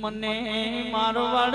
મને મારવાડ